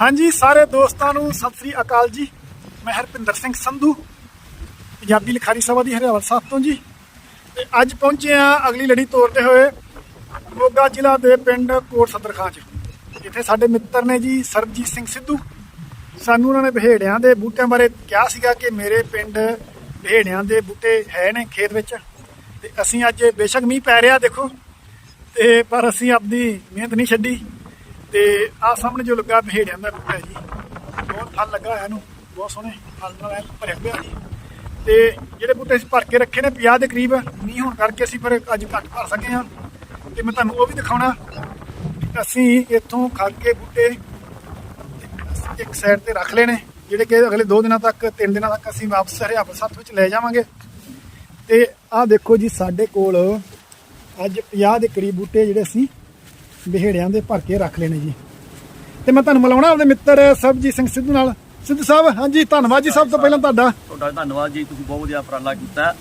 ਹਾਂਜੀ, ਸਾਰੇ ਦੋਸਤਾਂ ਨੂੰ ਸਤਿ ਸ੍ਰੀ ਅਕਾਲ ਜੀ। ਮੈਂ ਹਰਪਿੰਦਰ ਸਿੰਘ ਸੰਧੂ, ਪੰਜਾਬੀ ਲਿਖਾਰੀ ਸਭਾ ਦੀ ਹਰਿਆਵਲ ਸਾਹਿਬ ਤੋਂ ਜੀ। ਤੇ ਅੱਜ ਪਹੁੰਚੇ ਆ ਅਗਲੀ ਲੜੀ ਤੋਰਦੇ ਹੋਏ ਮੋਗਾ ਜ਼ਿਲ੍ਹਾ ਦੇ ਪਿੰਡ ਕੋਟ ਸਦਰ ਖਾਂ ਚ। ਜਿੱਥੇ ਸਾਡੇ ਮਿੱਤਰ ਨੇ ਜੀ ਸਰਬਜੀਤ ਸਿੰਘ ਸਿੱਧੂ। ਸਾਨੂੰ ਉਹਨਾਂ ਨੇ ਬਹੇੜਿਆਂ ਦੇ ਬੂਟਿਆਂ ਬਾਰੇ ਕਿਹਾ ਸੀਗਾ ਕਿ ਮੇਰੇ ਪਿੰਡ ਬਹੇੜਿਆਂ ਦੇ ਬੂਟੇ ਹੈ ਨੇ ਖੇਤ ਵਿੱਚ। ਤੇ ਅਸੀਂ ਅੱਜ ਬੇਸ਼ੱਕ ਮੀਂਹ ਪੈ ਰਿਹਾ ਦੇਖੋ। ਤੇ ਪਰ ਅਸੀਂ ਆਪਦੀ ਮਿਹਨਤ ਨਹੀਂ ਛੱਡੀ। ਤੇ ਆ ਸਾਹਮਣੇ ਜੋ ਲੱਗਾ ਬਹੇੜਿਆਂ ਦਾ ਬੂਟਾ ਜੀ, ਬਹੁਤ ਫਲ ਲੱਗਾ ਹੋਇਆ ਇਹਨੂੰ, ਬਹੁਤ ਸੋਹਣੇ ਫਲ ਨਾਲ ਐਨ ਭਰਿਆ ਹੋਇਆ ਜੀ। ਤੇ ਜਿਹੜੇ ਬੂਟੇ ਅਸੀਂ ਭਰ ਕੇ ਰੱਖੇ ਨੇ 50 ਦੇ ਕਰੀਬ ਨਹੀਂ ਹੋਣ ਕਰਕੇ ਅਸੀਂ ਫਿਰ ਅੱਜ ਘੱਟ ਭਰ ਸਕੇ ਹਾਂ। ਤੇ ਮੈਂ ਤੁਹਾਨੂੰ ਉਹ ਵੀ ਦਿਖਾਉਣਾ ਅਸੀਂ ਇੱਥੋਂ ਖਾ ਕੇ ਬੂਟੇ ਇੱਕ ਸਾਈਡ ਤੇ ਰੱਖ ਲੈਣੇ ਜਿਹੜੇ ਕਿ ਅਗਲੇ 2 ਦਿਨਾਂ ਤੱਕ 3 ਦਿਨਾਂ ਤੱਕ ਅਸੀਂ ਵਾਪਸ ਹਰਿਆਵਲ ਸੱਤ ਵਿੱਚ ਲੈ ਜਾਵਾਂਗੇ। ਤੇ ਆਹ ਦੇਖੋ ਜੀ, ਸਾਡੇ ਕੋਲ ਅੱਜ 50 ਦੇ ਕਰੀਬ ਬੂਟੇ ਜਿਹੜੇ ਅਸੀਂ ਬਿਹੇੜਿਆਂ ਦੇ ਭਰ ਕੇ ਰੱਖ ਲੈਣੇ ਜੀ। ਤੇ ਮੈਂ ਤੁਹਾਨੂੰ ਮਿਲਾਉਣਾ ਆਪਣੇ ਮਿੱਤਰ ਸਰਬਜੀਤ ਸਿੰਘ ਸਿੱਧੂ ਨਾਲ। ਸਿੱਧੂ ਸਾਹਿਬ, ਹਾਂਜੀ, ਧੰਨਵਾਦ ਜੀ ਸਭ ਤੋਂ ਪਹਿਲਾਂ ਤੁਹਾਡਾ। ਤੁਹਾਡਾ ਧੰਨਵਾਦ ਜੀ, ਤੁਸੀਂ ਬਹੁਤ ਵਧੀਆ ਉਪਰਾਲਾ ਕੀਤਾ।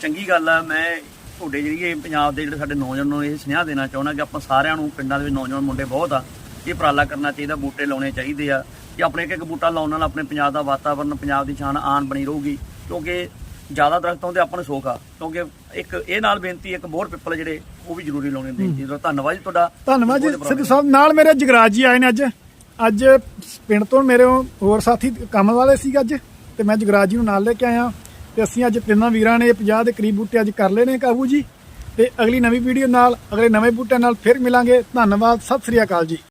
ਚੰਗੀ ਗੱਲ ਆ, ਮੈਂ ਤੁਹਾਡੇ ਜਿਹੜੀ ਇਹ ਪੰਜਾਬ ਦੇ ਜਿਹੜੇ ਸਾਡੇ ਨੌਜਵਾਨ ਨੂੰ ਇਹ ਸੁਨੇਹਾ ਦੇਣਾ ਚਾਹੁੰਦਾ ਕਿ ਆਪਾਂ ਸਾਰਿਆਂ ਨੂੰ ਪਿੰਡਾਂ ਦੇ ਵਿੱਚ ਨੌਜਵਾਨ ਮੁੰਡੇ ਬਹੁਤ ਆ, ਇਹ ਉਪਰਾਲਾ ਕਰਨਾ ਚਾਹੀਦਾ, ਬੂਟੇ ਲਾਉਣੇ ਚਾਹੀਦੇ ਆ। ਕਿ ਆਪਣੇ ਇੱਕ ਇੱਕ ਬੂਟਾ ਲਾਉਣ ਨਾਲ ਆਪਣੇ ਪੰਜਾਬ ਦਾ ਵਾਤਾਵਰਨ, ਪੰਜਾਬ ਦੀ ਸ਼ਾਨ ਆਨ ਬਣੀ ਰਹੂਗੀ। ਕਿਉਂਕਿ ਜ਼ਿਆਦਾ ਦਰਖਤ ਹੁੰਦੇ ਆਪਾਂ ਨੂੰ ਸੋਖ ਆ। ਕਿਉਂਕਿ ਇੱਕ ਇਹ ਨਾਲ ਬੇਨਤੀ ਇੱਕ ਹੋਰ ਪਿੱਪਲ ਜਿਹੜੇ ਉਹ ਵੀ ਜ਼ਰੂਰੀ ਲਾਉਣੇ ਨੇ ਜੀ ਧੰਨਵਾਦ ਜੀ ਤੁਹਾਡਾ ਧੰਨਵਾਦ ਜੀ ਸਿੱਧੂ ਸਾਹਿਬ ਨਾਲ ਮੇਰੇ ਜਗਰਾਜ ਜੀ ਆਏ ਨੇ ਅੱਜ। ਅੱਜ ਪਿੰਡ ਤੋਂ ਮੇਰੇ ਹੋਰ ਸਾਥੀ ਕੰਮ ਵਾਲੇ ਸੀ ਅੱਜ ਤੇ ਮੈਂ ਜਗਰਾਜ ਜੀ ਨੂੰ ਨਾਲ ਲੈ ਕੇ ਆਇਆ। ਤੇ ਅਸੀਂ ਅੱਜ ਤਿੰਨਾਂ ਵੀਰਾਂ ਨੇ 50 ਦੇ ਕਰੀਬ ਬੂਟੇ ਅੱਜ ਕਰ ਲਏ ਨੇ ਕਾਬੂ ਜੀ। ਤੇ ਅਗਲੀ ਨਵੀਂ ਵੀਡੀਓ ਨਾਲ ਅਗਲੇ ਨਵੇਂ ਬੂਟਿਆਂ ਨਾਲ ਫਿਰ ਮਿਲਾਂਗੇ। ਧੰਨਵਾਦ ਸਤਿ ਸ੍ਰੀ ਅਕਾਲ ਜੀ।